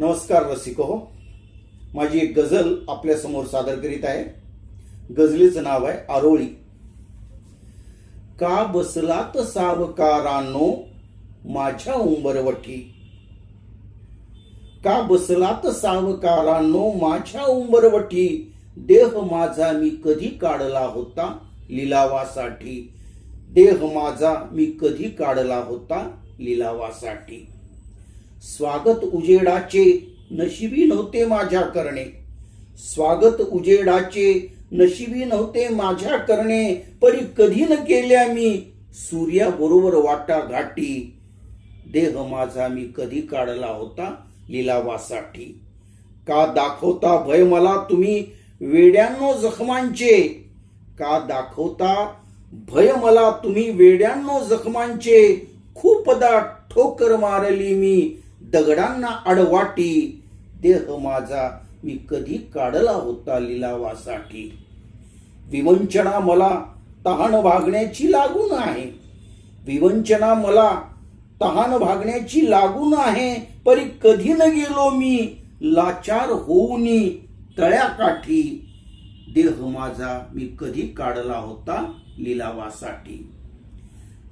नमस्कार रसिको हो. माझी एक गझल आपल्यासमोर सादर करीत आहे. गझलीचं नाव आहे आरोळी. का बसलात सावकारांनो माझ्या उंबरवठी का बसलात सावकारांनो माझ्या उंबरवठी देह माझा मी कधी काढला होता लिलावासाठी? देह माझा मी कधी काढला होता लिलावासाठी? स्वागत उजेडाचे नशिबी नव्हते माझ्या करणे. स्वागत उजेडाचे नशिबी नव्हते माझ्या करणे. परी कधी न केल्या मी सूर्याबरोबर वाटा घाटी देह माझा मी कधी काढला होता लिलावासाठी. का दाखवता भय मला तुम्ही वेड्यांनो जखमांचे? का दाखवता भय मला तुम्ही वेड्यांनो जखमांचे? खूपदा ठोकर मारली मी दगडांना अडवाटी देह माझा मी कधी काढला होता लिलावासाठी. विवंचना मला तहान भागण्याची लागून आहे विवंचना मला तहान भागण्याची लागून आहे परी कधी न गेलो मी लाचार होऊन तळ्याकाठी. देह माझा मी कधी काढला होता लिलावासाठी.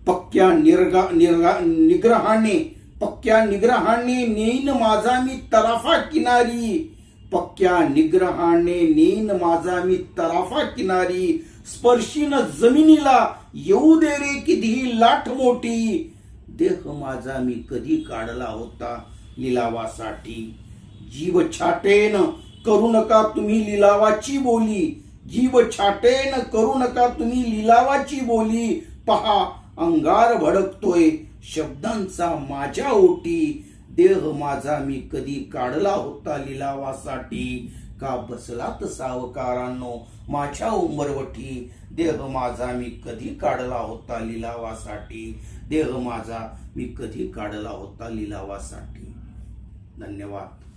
पक्क्या निर्गा निर्गा निग्रहाने पक्क्या निग्रहाने नेईन माझा मी तराफा किनारी. पक्क्या निग्रहाने नेईन माझा मी तराफा किनारी. स्पर्शीन जमिनीला येऊ दे रे किती लाट मोठी. देह माझा मी कधी काढला होता लिलावासाठी. जीव छाटेन करू नका तुम्ही लिलावाची बोली. जीव छाटेन करू नका तुम्ही लिलावाची बोली. पहा अंगार भडकतोय. शब्दांचा माझ्या ओटी. देह माझा मी कधी काढला होता लिलावासाठी. का बसलात सावकारांनो? माझ्या उमरवटी देह माझा मी कधी काढला होता लिलावासाठी. देह माझा मी कधी काढला होता लिलावासाठी. धन्यवाद.